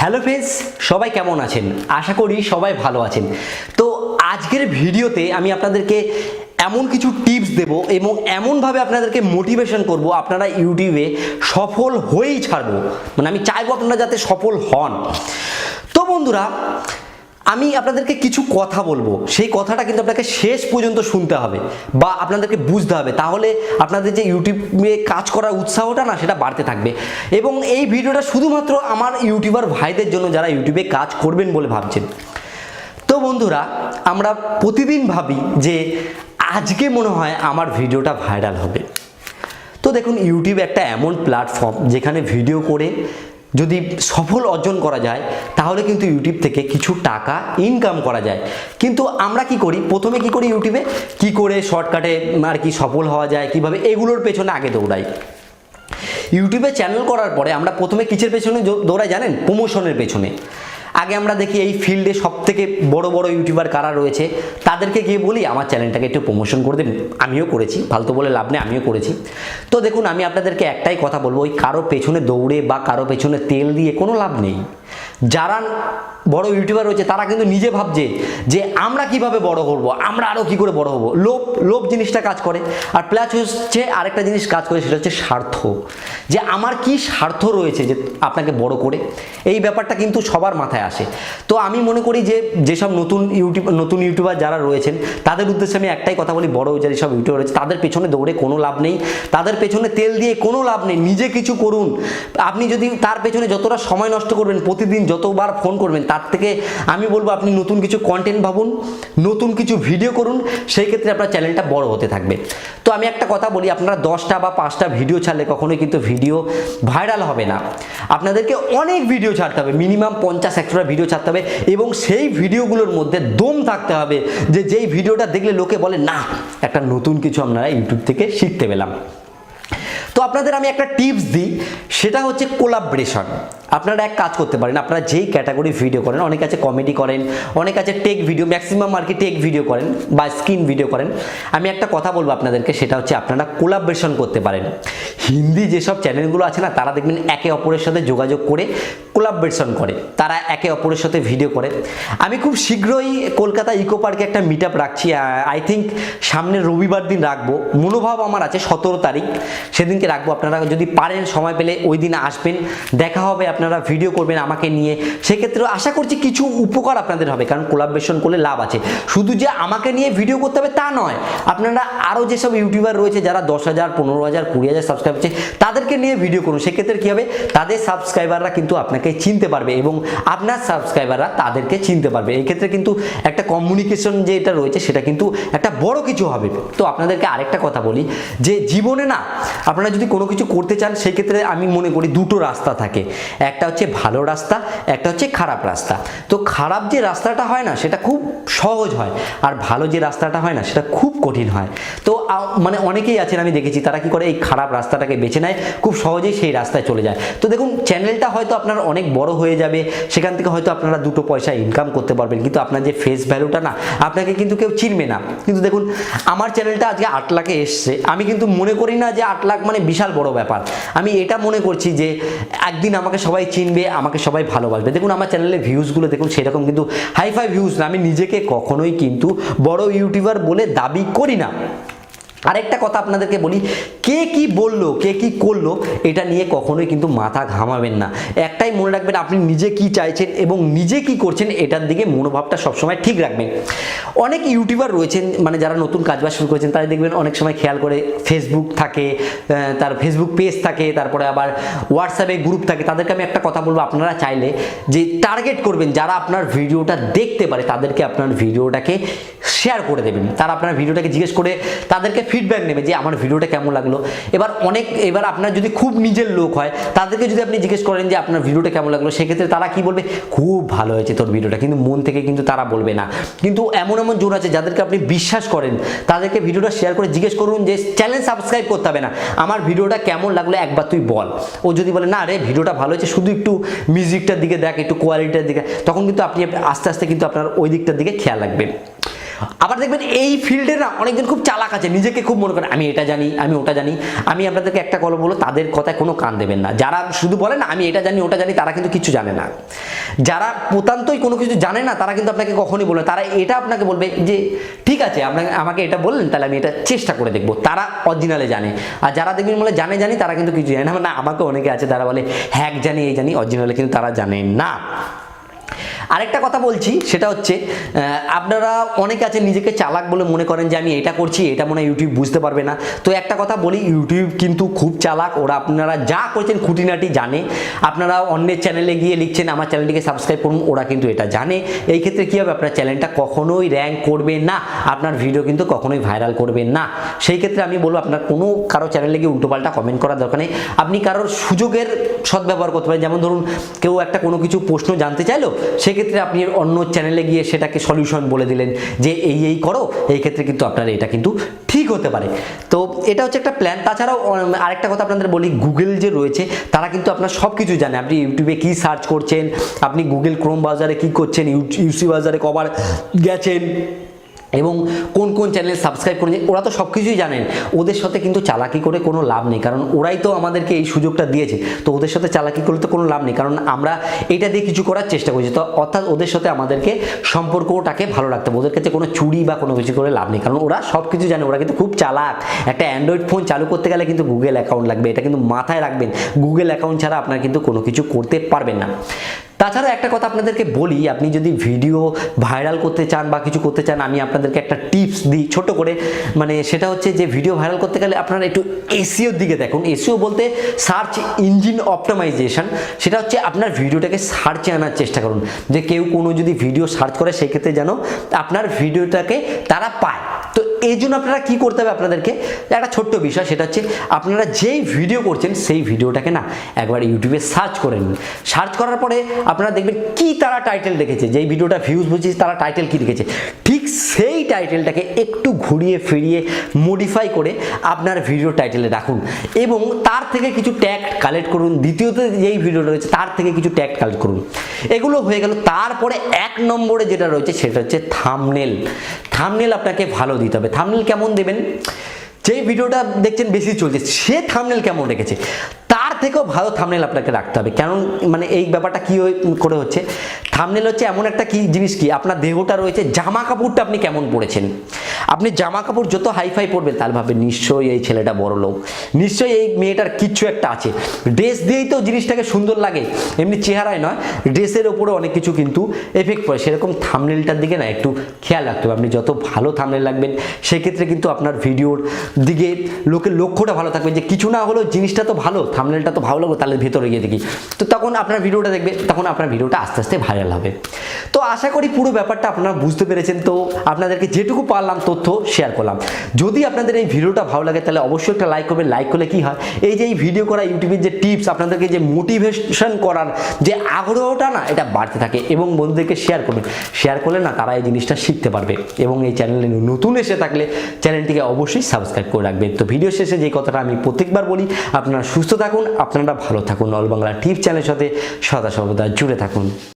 Hello friends, সবাই কেমন আছেন? আশা করি সবাই ভালো আছেন। তো আজকের ভিডিওতে আমি আপনাদেরকে এমন কিছু টিপস দেব এবং এমনভাবে আপনাদেরকে মোটিভেশন করব, আপনারা ইউটিউবে সফল হয়েই ছাড়বো। মানে আমি চাইব আপনারা যাতে সফল হন। তো বন্ধুরা আমি আপনাদেরকে কিছু কথা বলব। সেই কথাটা কিন্তু আপনাকে শেষ পর্যন্ত শুনতে হবে বা আপনাদেরকে বুঝতে হবে। তাহলে আপনাদের যে ইউটিউবে কাজ করার উৎসাহটা না, সেটা বাড়তে থাকবে। এবং এই ভিডিওটা শুধুমাত্র আমার ইউটিউবার ভাইদের জন্য যারা ইউটিউবে কাজ করবেন বলে ভাবছেন। তো বন্ধুরা, আমরা প্রতিদিন ভাবি যে আজকে মনে হয় আমার ভিডিওটা ভাইরাল হবে। তো দেখুন ইউটিউব একটা এমন প্ল্যাটফর্ম যেখানে ভিডিও করে যদি সফল অর্জন করা যায়, তাহলে কিন্তু ইউটিউব থেকে কিছু টাকা ইনকাম করা যায়। কিন্তু আমরা কি করি? প্রথমে কি করি ইউটিউবে কি করে শর্টকাটে আর কি সফল হওয়া যায়, কীভাবে এগুলোর পেছনে আগে দৌড়াই? ইউটিউবে চ্যানেল করার পরে আমরা প্রথমে কিসের পেছনে দৌড়াই জানেন? প্রমোশনের পেছনে। আগে আমরা দেখি এই ফিল্ডে সব থেকে বড়ো বড়ো ইউটিউবার কারা রয়েছে, তাদেরকে গিয়ে বলি, আমার চ্যানেলটাকে একটু প্রমোশন করে দিন। আমিও করেছি, ফালতু বলে লাভ নেই, আমিও করেছি। তো দেখুন, আমি আপনাদেরকে একটাই কথা বলব, ওই কারও পেছনে দৌড়ে বা কারও পেছনে তেল দিয়ে কোনো লাভ নেই। যারা বড় ইউটিউবার রয়েছে, তারা কিন্তু নিজে ভাবছে যে আমরা কীভাবে বড় করব, আমরা আরও কি করে বড় হব। লোভ লোভ জিনিসটা কাজ করে। আর প্লাস হচ্ছে আরেকটা জিনিস কাজ করে, সেটা হচ্ছে স্বার্থ। যে আমার কি স্বার্থ রয়েছে যে আপনাকে বড় করে, এই ব্যাপারটা কিন্তু সবার মাথায় আসে। তো আমি মনে করি যে যেসব নতুন ইউটিউব, নতুন ইউটিউবার যারা রয়েছেন, তাদের উদ্দেশ্যে আমি একটাই কথা বলি, বড় যে সব ইউটিউবার রয়েছে, তাদের পেছনে দৌড়ে কোনো লাভ নেই। তাদের পেছনে তেল দিয়ে কোনো লাভ নেই। নিজে কিছু করুন। আপনি যদি তার পেছনে যতটা সময় নষ্ট করবেন, প্রতিদিন যতবার ফোন করবেন, তার থেকে আমি বলব আপনি নতুন কিছু কন্টেন্ট ভাবুন, নতুন কিছু ভিডিও করুন, সেই ক্ষেত্রে আপনার চ্যানেলটা বড় হতে থাকবে। তো আমি একটা কথা বলি, আপনারা দশটা বা পাঁচটা ভিডিও ছাড়লে কখনোই কিন্তু ভিডিও ভাইরাল হবে না। আপনাদেরকে অনেক ভিডিও ছাড়তে হবে মিনিমাম পঞ্চাশ, একশোটা ভিডিও ছাড়তে হবে এবং সেই ভিডিওগুলোর মধ্যে দম থাকতে হবে যে যেই ভিডিওটা দেখলে লোকে বলে, না, একটা নতুন কিছু আপনারা ইউটিউব থেকে শিখতে পেলাম। তো আপনাদের আমি একটা টিপস দিই, সেটা হচ্ছে কোলাবরেশন আপনারা এক কাজ করতে পারেন, আপনারা যেই ক্যাটাগরি ভিডিও করেন, অনেক আছে কমেডি করেন, অনেক আছে টেক ভিডিও ম্যাক্সিমাম আর কি টেক ভিডিও করেন বা স্কিন ভিডিও করেন। আমি একটা কথা বলব আপনাদেরকে, সেটা হচ্ছে আপনারা কোলাবরেশন করতে পারেন। হিন্দি যেসব চ্যানেলগুলো আছে না, তারা দেখবেন একে অপরের সাথে যোগাযোগ করে কোলাবরেশন করে, তারা একে অপরের সাথে ভিডিও করে। আমি খুব শীঘ্রই কলকাতা ইকো পার্কে একটা মিট আপ রাখছি আই থিঙ্ক সামনের রবিবার দিন রাখব। মনোভাব আমার আছে, সতেরো তারিখ, সেদিনকে রাখব। আপনারা যদি পারেন সময় পেলে ওই দিন আসবেন, দেখা হবে আপনারা ভিডিও করবেন আমাকে নিয়ে সেক্ষেত্রে আশা করছি কিছু উপকার আপনাদের হবে, কারণ কোলাবরেশন করলে লাভ আছে। শুধু যে আমাকে নিয়ে ভিডিও করতে হবে তা নয়, আপনারা আরও যেসব ইউটিউবার রয়েছে যারা দশ হাজার, পনেরো হাজার, কুড়ি হাজার সাবস্ক্রাইব আছে, তাদেরকে নিয়ে ভিডিও করুন। সেক্ষেত্রে কী হবে? তাদের সাবস্ক্রাইবাররা কিন্তু আপনাকে চিনতে পারবে এবং আপনার সাবস্ক্রাইবাররা তাদেরকে চিনতে পারবে। এই ক্ষেত্রে কিন্তু একটা কমিউনিকেশন যে এটা রয়েছে, সেটা কিন্তু একটা বড় কিছু হবে। তো আপনাদেরকে আরেকটা কথা বলি, যে জীবনে না, আপনারা যদি কোনো কিছু করতে চান সেই ক্ষেত্রে আমি মনে করি দুটো রাস্তা থাকে। একটা হচ্ছে ভালো রাস্তা, একটা হচ্ছে খারাপ রাস্তা। তো খারাপ যে রাস্তাটা হয় না, সেটা খুব সহজ হয়। আর ভালো যে রাস্তাটা হয় না, সেটা খুব কঠিন হয়। তো মানে অনেকেই আছেন, আমি দেখেছি, তারা কি করে এই খারাপ রাস্তাটাকে বেছে নেয়, খুব সহজেই সেই রাস্তায় চলে যায়। তো দেখুন, চ্যানেলটা হয়তো আপনার অনেক বড় হয়ে যাবে, সেখান থেকে হয়তো আপনারা দুটো পয়সা ইনকাম করতে পারবেন, কিন্তু আপনার যে ফেস ভ্যালুটা না, আপনাকে কিন্তু কেউ চিনবে না। কিন্তু দেখুন, আমার চ্যানেলটা আজকে আট লাখে এসছে। আমি কিন্তু মনে করি না যে আট লাখ মানে বিশাল বড় ব্যাপার। আমি এটা মনে করছি যে, একদিন আমাকে সবাই চিনবে, আমাকে সবাই ভালোবাসবে। দেখুন, আমার চ্যানেলের ভিউজগুলো দেখুন, সেরকম কিন্তু হাইফাই ভিউজ না। আমি নিজেকে কখনোই কিন্তু বড় ইউটিউবার বলে দাবি করি না। আরেকটা কথা আপনাদেরকে বলি, কে কি বলল, কে কি করল, এটা নিয়ে কখনোই কিন্তু মাথা ঘামাবেন না। একটাই মনে রাখবেন, আপনি নিজে কি চাইছেন এবং নিজে কি করছেন, এটার দিকে মনোভাবটা সবসময় ঠিক রাখবেন। অনেক ইউটিউবার রয়েছেন মানে যারা নতুন কাজবাজ শুরু করেছেন, তারা দেখবেন অনেক সময় খেয়াল করে ফেসবুক থাকে তার ফেসবুক পেজ থাকে, তারপরে আবার হোয়াটসঅ্যাপে গ্রুপ থাকে। তাদেরকে আমি একটা কথা বলব, আপনারা চাইলে যে টার্গেট করবেন, যারা আপনার ভিডিওটা দেখতে পারে, তাদেরকে আপনার ভিডিওটাকে শেয়ার করে দেবেন। তারা আপনার ভিডিওটাকে জিজ্ঞেস করে তাদেরকে ফিডব্যাক নেবে যে আমার ভিডিওটা কেমন লাগল। এবার অনেক, এবার আপনার যদি খুব নিজের লোক হয়, তাদেরকে যদি আপনি জিজ্ঞেস করেন যে আপনার ভিডিওটা কেমন লাগল, সেক্ষেত্রে তারা কি বলবে? খুব ভালো হয়েছে তোর ভিডিওটা। কিন্তু মন থেকে কিন্তু তারা বলবে না। কিন্তু এমন এমন জন আছে যাদেরকে আপনি বিশ্বাস করেন। তাদেরকে ভিডিওটা শেয়ার করে জিজ্ঞেস করুন যে, চ্যানেল সাবস্ক্রাইব করতে হবে না। আমার ভিডিওটা কেমন লাগল একবার তুই বল। ও যদি বলে, না রে, ভিডিওটা ভালো হয়েছে, শুধু একটু মিউজিকটার দিকে দেখ, একটু কোয়ালিটির দিকে। তখন কিন্তু আপনি আস্তে আস্তে কিন্তু আপনার ওই দিকটার দিকে খেয়াল রাখবেন। আবার দেখবেন এই ফিল্ডে না অনেকজন খুব চালাক আছে, নিজেকে খুব মনে করে, আমি এটা জানি, আমি ওটা জানি, আমি আপনাদেরকে একটা কথা বলব, তাদের কথায় কোনো কান দেবেন না। যারা শুধু বলে না, আমি এটা জানি, ওটা জানি, তারা কিন্তু কিছু জানে না। যারা প্রতান্তই কোনো কিছু জানে না, তারা কিন্তু আপনাকে কখনই বলবে তারা এটা আপনাকে বলবে যে, ঠিক আছে, আপনাকে, আমাকে এটা বললেন, তাহলে আমি এটা চেষ্টা করে দেখব। তারা অরিজিনালে জানে। আর যারা দেখবেন বলে জানে জানি, তারা কিন্তু কিছু জানে না। না আমাকে অনেকে আছে, তারা বলে, হ্যাক জানি, এই জানি, অরিজিনালে কিন্তু তারা জানে না। আরেকটা কথা বলছি, সেটা হচ্ছে আপনারা অনেকে আছে নিজেকে চালাক বলে মনে করেন যে আমি এটা করছি, এটা মনে ইউটিউব বুঝতে পারবে না। তো একটা কথা বলি ইউটিউব কিন্তু খুব চালাক, ওরা আপনারা যা করছেন খুঁটিনাটি জানে। আপনারা অন্যের চ্যানেলে গিয়ে লিখছেন, আমার চ্যানেলটিকে সাবস্ক্রাইব করুন ওরা কিন্তু এটা জানে। এই ক্ষেত্রে কী হবে, আপনার চ্যানেলটা কখনোই র্যাঙ্ক করবে না, আপনার ভিডিও কিন্তু কখনোই ভাইরাল করবে না। সেই ক্ষেত্রে আমি বলব, আপনার কোনো কারও চ্যানেলে গিয়ে উল্টোপাল্টা কমেন্ট করার দরকার নেই। আপনি কারোর সুযোগের সদ্ব্যবহার করতে পারেন। যেমন ধরুন, কেউ একটা কোনো কিছু প্রশ্ন জানতে চাইলো, সেক্ষেত্রে আপনি অন্য চ্যানেলে গিয়ে সেটাকে সলিউশন বলে দিলেন যে এই এই করো, এই ক্ষেত্রে কিন্তু আপনার এটা কিন্তু ঠিক হতে পারে। তো এটা হচ্ছে একটা প্ল্যান তাছাড়াও আরেকটা কথা আপনাদের বলি গুগল যে রয়েছে, তারা কিন্তু আপনার সব কিছু জানে। আপনি ইউটিউবে কি সার্চ করছেন, আপনি গুগল ক্রোম বাজারে কি করছেন ইউসি বাজারে কবার গেছেন এবং কোন কোন চ্যানেল সাবস্ক্রাইব করেছে ওরা তো সব কিছুই জানেন। ওদের সাথে কিন্তু চালাকি করে কোনো লাভ নেই, কারণ ওরাই তো আমাদেরকে এই সুযোগটা দিয়েছে। তো ওদের সাথে চালাকি করলে তো কোনো লাভ নেই, কারণ আমরা এটা দিয়ে কিছু করার চেষ্টা করছি। তো অর্থাৎ ওদের সাথে আমাদেরকে সম্পর্কটাকে ভালো রাখতে হবে। ওদের কাছে কোনো চুরি বা কোনো কিছু করে লাভ নেই, কারণ ওরা সব কিছু জানে। ওরা কিন্তু খুব চালাক। একটা অ্যান্ড্রয়েড ফোন চালু করতে গেলে কিন্তু গুগল অ্যাকাউন্ট লাগবে। এটা কিন্তু মাথায় রাখবেন। গুগল অ্যাকাউন্ট ছাড়া আপনার কিন্তু কোনো কিছু করতে পারবেন না। তাছাড়া একটা কথা আপনাদেরকে বলি, আপনি যদি ভিডিও ভাইরাল করতে চান বা কিছু করতে চান, আমি আপনাদেরকে একটা টিপস দিই ছোট করে। মানে সেটা হচ্ছে যে ভিডিও ভাইরাল করতে গেলে আপনারা একটু এসিওর দিকে দেখুন। এসিও বলতে সার্চ ইঞ্জিন অপটিমাইজেশন সেটা হচ্ছে আপনার ভিডিওটাকে সার্চে আনার চেষ্টা করুন। যে কেউ কোনো যদি ভিডিও সার্চ করে, সেক্ষেত্রে যেন আপনার ভিডিওটাকে তারা পায়। এই জন্য আপনারা কি করতে হবে আপনাদেরকে? একটা ছোট্ট বিষয়, সেটা হচ্ছে আপনারা যেই ভিডিও করছেন, সেই ভিডিওটাকে না একবার ইউটিউবে সার্চ করে নিন। সার্চ করার পরে আপনারা দেখবেন কি তারা টাইটেল রেখেছে যেই ভিডিওটা ভিউজ বুঝিয়েছে তারা টাইটেল কি রেখেছে ঠিক সেই টাইটেলটাকে একটু ঘুরিয়ে ফিরিয়ে মডিফাই করে আপনার ভিডিও টাইটেলে রাখুন। এবং তার থেকে কিছু ট্যাগ কালেক্ট করুন। দ্বিতীয়ত যেই ভিডিওটা রয়েছে, তার থেকে কিছু ট্যাগ কালেক্ট করুন। এগুলো হয়ে গেল। তারপরে এক নম্বরে যেটা রয়েছে, সেটা হচ্ছে থামনেল থামনেল আপনাকে ভালো দিতে হবে। থামনেল কেমন দেবেন? যেই ভিডিওটা দেখছেন বেশি চলছে, সে থামনেল কেমন রেখেছে? তার থেকেও ভালো থামনেল আপনাকে রাখতে হবে। কারণ মানে এই ব্যাপারটা কী করে হচ্ছে? থামনেল হচ্ছে এমন একটা কি জিনিস কি? আপনার দেহটা রয়েছে, জামা কাপড়টা আপনি কেমন পরেছেন? আপনি জামা কাপড় যত হাইফাই পরবেন, তাহলে ভাবে নিশ্চয়ই এই ছেলেটা বড় লোক। নিশ্চয়ই এই মেয়েটার কিচ্ছু একটা আছে। ড্রেস দিয়েই তো জিনিসটাকে সুন্দর লাগে, এমনি চেহারায় নয়। ড্রেসের ওপরে অনেক কিছু কিন্তু এফেক্ট পড়ে। সেরকম থামনেলটার দিকে না, একটু খেয়াল রাখতে হবে। আপনি যত ভালো থামনেল রাখবেন সেক্ষেত্রে কিন্তু আপনার ভিডিওর দিকে লোকের লক্ষ্যটা ভালো থাকবে যে কিছু না হলেও জিনিসটা তো ভালো থামনেলটা তো ভালো লাগল, তাহলে ভেতরে গিয়ে দেখি। তো তখন আপনার ভিডিওটা দেখবে, তখন আপনার ভিডিওটা আস্তে আস্তে ভাইরাল হবে। তো আশা করি পুরো ব্যাপারটা আপনারা বুঝতে পেরেছেন। তো আপনাদেরকে যেটুকু পারলাম তথ্য শেয়ার করলাম। যদি আপনাদের এই ভিডিওটা ভালো লাগে, তাহলে অবশ্যই একটা লাইক করবেন। লাইক করলে কি হয়? এই যে এই ভিডিও করা ইউটিউবের যে টিপস আপনাদেরকে যে মোটিভেশন করার যে আগ্রহটা না, এটা বাড়তে থাকে এবং বন্ধুদেরকে শেয়ার করবেন। শেয়ার করলে না, তারা এই জিনিসটা শিখতে পারবে এবং এই চ্যানেলে নতুন এসে থাকলে চ্যানেলটিকে অবশ্যই সাবস্ক্রাইব করে রাখবেন। তো ভিডিও শেষে যে কথাটা আমি প্রত্যেকবার বলি, আপনারা সুস্থ থাকুন, আপনারা ভালো থাকুন। অল বাংলা টিপস চ্যানেলের সাথে সদা সর্বদা জুড়ে থাকুন।